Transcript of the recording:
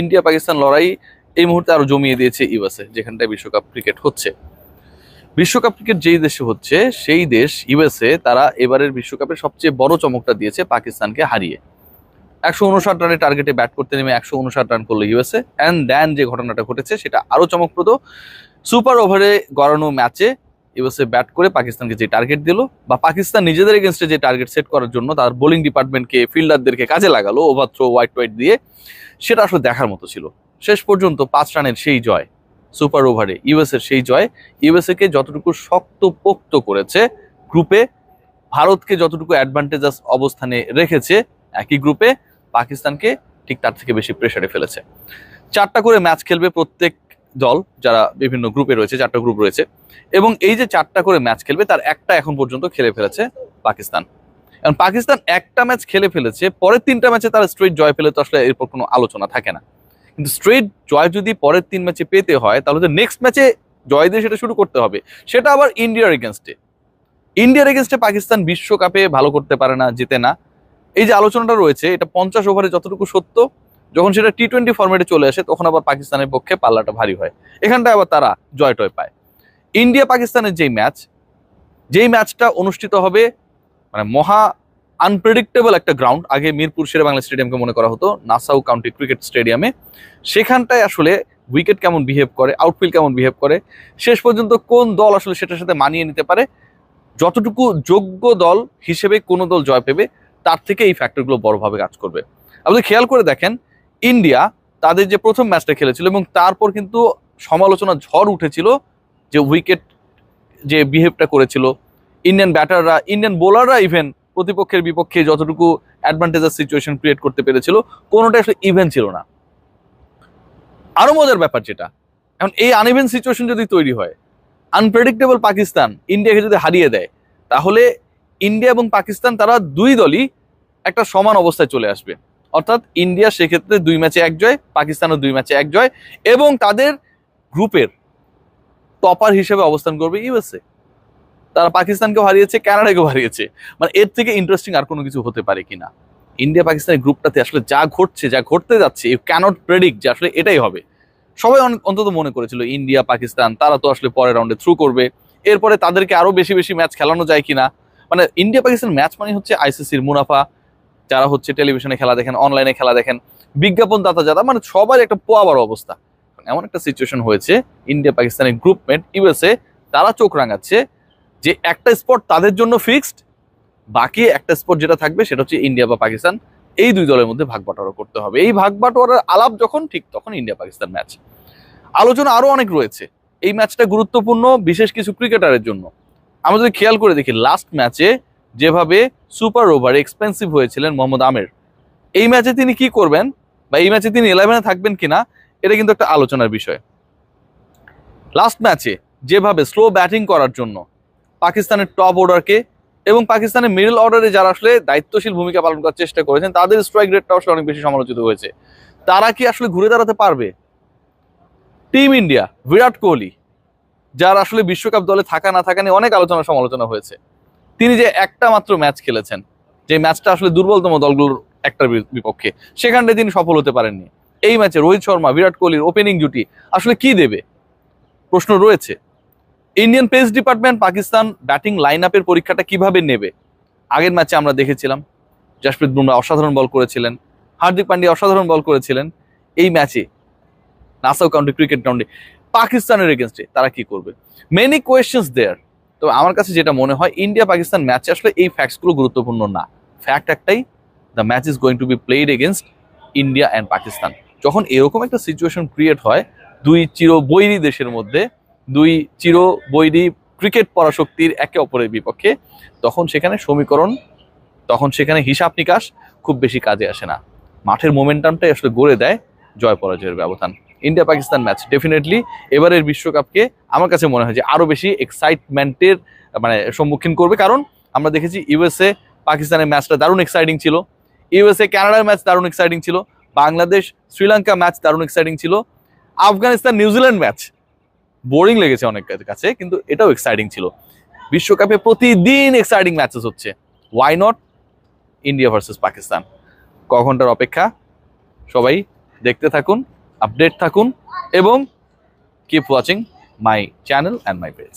India Pakistan লড়াই এই মুহূর্তে আরও জমিয়ে দিয়েছে ইউএসএ, যেখানটায় বিশ্বকাপ ক্রিকেট হচ্ছে। বিশ্বকাপ ক্রিকেট যেই দেশে হচ্ছে, সেই দেশ, ইউএসএ, তারা এবারের বিশ্বকাপের সবচেয়ে বড় চমকটা দিয়েছে পাকিস্তানকে হারিয়ে। একশো উনষাট রানের টার্গেটে ব্যাট করতে নেমে একশো উনষাট রান করল ইউএসএ অ্যান্ড দেন যে ঘটনাটা ঘটেছে, সেটা আরও চমকপ্রদ। সুপার ওভারে গড়ানো ম্যাচে ইউএসএ ব্যাট করে পাকিস্তানকে যে টার্গেট দিল বা পাকিস্তান নিজেদের এগেনস্টে যে টার্গেট সেট করার জন্য তার বোলিং ডিপার্টমেন্টকে ফিল্ডারদেরকে কাজে লাগালো ওভার থ্রো হোয়াইট হোয়াইট দিয়ে, সেটা আসলে দেখার মতো ছিল। শেষ পর্যন্ত পাঁচ রানের সেই জয় সুপার ওভারে ইউএসএর সেই জয় ইউএসএ কে যতটুকু শক্ত পোক্ত করেছে গ্রুপে ভারতকে যতটুকু অ্যাডভান্টেজাস অবস্থানে রেখেছে, একই গ্রুপে পাকিস্তানকে ঠিক তার থেকে বেশি প্রেসারে ফেলেছে। চারটা করে ম্যাচ খেলবে প্রত্যেক দল যারা বিভিন্ন গ্রুপে রয়েছে, চারটা গ্রুপ রয়েছে। এবং এই যে চারটা করে ম্যাচ খেলবে, তার একটা এখন পর্যন্ত খেলে ফেলেছে পাকিস্তান। এখন পাকিস্তান একটা ম্যাচ খেলে ফেলেছে, পরের তিনটা ম্যাচে তারা স্ট্রেট জয় পেলে তো আসলে এরপর কোনো আলোচনা থাকে না। কিন্তু স্ট্রেট জয় যদি পরের তিন ম্যাচে পেতে হয়, তাহলে তো নেক্সট ম্যাচে জয় দিয়ে সেটা শুরু করতে হবে। সেটা আবার ইন্ডিয়ার এগেনস্টে ইন্ডিয়ার এগেনস্টে পাকিস্তান বিশ্বকাপে ভালো করতে পারে না, জিতে না। এই যে আলোচনাটা রয়েছে, এটা পঞ্চাশ ওভারে যতটুকু সত্য যখন সেটা টি টোয়েন্টি ফর্মেটে চলে আসে, তখন আবার পাকিস্তানের পক্ষে পাল্লাটা ভারী হয়। এখানটায় আবার তারা জয় টয় পায়। ইন্ডিয়া পাকিস্তানের যেই ম্যাচ যেই ম্যাচটা অনুষ্ঠিত হবে মানে মহা আনপ্রেডিক্টেবল একটা গ্রাউন্ড আগে মিরপুর শেরে বাংলা স্টেডিয়ামকে মনে করা হতো, নাসাউ কাউন্টি ক্রিকেট স্টেডিয়ামে। সেখানটায় আসলে উইকেট কেমন বিহেভ করে আউটফিল্ড কেমন বিহেভ করে, শেষ পর্যন্ত কোন দল আসলে সেটার সাথে মানিয়ে নিতে পারে, যতটুকু যোগ্য দল হিসেবে কোনো দল জয় পেবে, তার থেকে এই ফ্যাক্টরগুলো বড়ভাবে কাজ করবে। আপনি খেয়াল করে দেখেন ইন্ডিয়া তাদের যে প্রথম ম্যাচটা খেলেছিল এবং তারপর কিন্তু সমালোচনা ঝড় উঠেছিল যে উইকেট যে বিহেভটা করেছিল। ইন্ডিয়ান ব্যাটাররা ইন্ডিয়ান বোলাররা ইভেন প্রতিপক্ষের বিপক্ষে যতটুকু অ্যাডভান্টেজার সিচুয়েশন ক্রিয়েট করতে পেরেছিল, কোনোটা আসলে ইভেন ছিল না। আরও মজার ব্যাপার যেটা, এখন এই আনইভেন সিচুয়েশন যদি তৈরি হয় আনপ্রেডিক্টেবল পাকিস্তান ইন্ডিয়াকে যদি হারিয়ে দেয়, তাহলে ইন্ডিয়া এবং পাকিস্তান তারা দুই দলই একটা সমান অবস্থায় চলে আসবে। অর্থাৎ ইন্ডিয়া সেক্ষেত্রে দুই ম্যাচে এক জয়, পাকিস্তানও দুই ম্যাচে এক জয়, এবং তাদের গ্রুপের টপার হিসেবে অবস্থান করবে ইউএসএ। তারা পাকিস্তানকেও হারিয়েছে, কানাডাকেও হারিয়েছে। মানে এর থেকে ইন্টারেস্টিং আর কোনো কিছু হতে পারে কিনা। ইন্ডিয়া পাকিস্তানের গ্রুপটাতে আসলে যা ঘটছে, যা ঘটতে যাচ্ছে ইউ ক্যানট প্রেডিক্ট যে আসলে এটাই হবে। সবাই অন- অন্তত মনে করেছিল, ইন্ডিয়া, পাকিস্তান, তারা তো আসলে পরের রাউন্ডে থ্রু করবে। এরপরে তাদেরকে আরও বেশি বেশি ম্যাচ খেলানো যায় কিনা। মানে ইন্ডিয়া পাকিস্তান ম্যাচ মানে হচ্ছে আইসিসির মুনাফা। যারা হচ্ছে টেলিভিশনে খেলা দেখেন অনলাইনে খেলা দেখেন বিজ্ঞাপন দাতা যারা মানে সবার একটা পোয়া বড় অবস্থা এমন একটা সিচুয়েশন হয়েছে ইন্ডিয়া পাকিস্তানের গ্রুপমেট ইউএসএ তারা চোখ রাঙাচ্ছে যে একটা স্পট তাদের জন্য ফিক্সড বাকি একটা স্পট যেটা থাকবে সেটা হচ্ছে ইন্ডিয়া বা পাকিস্তান এই দুই দলের মধ্যে ভাগ বাটোয়ারা করতে হবে। এই ভাগ বাটোয়ারার আলাপ যখন, ঠিক তখন ইন্ডিয়া পাকিস্তান ম্যাচ আলোচনা আরও অনেক রয়েছে, এই ম্যাচটা গুরুত্বপূর্ণ, বিশেষ কিছু ক্রিকেটারের জন্য। আমরা যদি খেয়াল করে দেখি লাস্ট ম্যাচে যেভাবে সুপার ওভার এক্সপেন্সিভ হয়েছিলেন মোহাম্মদ আমের। এই ম্যাচে তিনি কি করবেন বা এই ম্যাচে তিনি ইলেভেনে থাকবেন কিনা, এটা কিন্তু একটা আলোচনার বিষয়। লাস্ট ম্যাচে যেভাবে স্লো ব্যাটিং করার জন্য পাকিস্তানের টপ অর্ডারকে এবং পাকিস্তানের মিডল অর্ডারে যারা আসলে দায়িত্বশীল ভূমিকা পালন করার চেষ্টা করেছেন, তাদের স্ট্রাইক রেটটা আসলে অনেক বেশি সমালোচিত হয়েছে। তারা কি আসলে ঘুরে দাঁড়াতে পারবে? টিম ইন্ডিয়া বিরাট কোহলি, যার আসলে বিশ্বকাপ দলে থাকা না থাকা নিয়ে অনেক আলোচনা সমালোচনা হয়েছে। তিনি যে একটা মাত্র ম্যাচ খেলেছেন, যে ম্যাচটা আসলে দুর্বলতম দলগুলোর একটার বিপক্ষে, সেখানটায় তিনি সফল হতে পারেননি। এই ম্যাচে রোহিত শর্মা, বিরাট কোহলির ওপেনিং জুটি আসলে কি দেবে? প্রশ্ন রয়েছে। Indian pace department Pakistan batting line আপের পরীক্ষাটা কীভাবে নেবে? আগের ম্যাচে আমরা দেখেছিলাম জাসপ্রীত বুমরা অসাধারণ বল করেছিলেন, হার্দিক পান্ডিয়া অসাধারণ বল করেছিলেন। এই ম্যাচে নাসাউ কাউন্টি ক্রিকেট গ্রাউন্ডে পাকিস্তানের এগেনস্টে তারা কি করবে? মেনি কোয়েশ্চেন্স দেয়ার তবে আমার কাছে যেটা মনে হয় ইন্ডিয়া পাকিস্তান ম্যাচে আসলে এই ফ্যাক্টসগুলো গুরুত্বপূর্ণ না। ফ্যাক্ট একটাই the match is going to be played against India and Pakistan যখন এরকম একটা সিচুয়েশন ক্রিয়েট হয়, দুই চির বৈরী দেশের মধ্যে, দুই চির বৈরী ক্রিকেট পরাশক্তির একে অপরের বিপক্ষে, তখন সেখানে সমীকরণ, তখন সেখানে হিসাব নিকাশ খুব বেশি কাজে আসে না। মাঠের মোমেন্টামটাই আসলে গড়ে দেয় জয় পরাজয়ের ব্যবধান। ইন্ডিয়া পাকিস্তান ম্যাচ ডেফিনেটলি এবারের বিশ্বকাপকে আমার কাছে মনে হয় যে আরও বেশি এক্সাইটমেন্টের মানে সম্মুখীন করবে। কারণ আমরা দেখেছি ইউএসএ পাকিস্তানের ম্যাচটা দারুণ এক্সাইটিং ছিল। ইউএসএ কানাডার ম্যাচ দারুণ এক্সাইটিং ছিল। বাংলাদেশ, শ্রীলঙ্কা ম্যাচ দারুণ এক্সাইটিং ছিল। আফগানিস্তান নিউজিল্যান্ড ম্যাচ বোরিং লেগেছে অনেক কাছে কিন্তু এটাও এক্সাইটিং ছিল। বিশ্বকাপে প্রতিদিন এক্সাইটিং ম্যাচেস হচ্ছে। Why not India versus Pakistan. ক ঘণ্টার অপেক্ষা? সবাই দেখতে থাকুন। আপডেট থাকুন এবং keep watching my channel and my page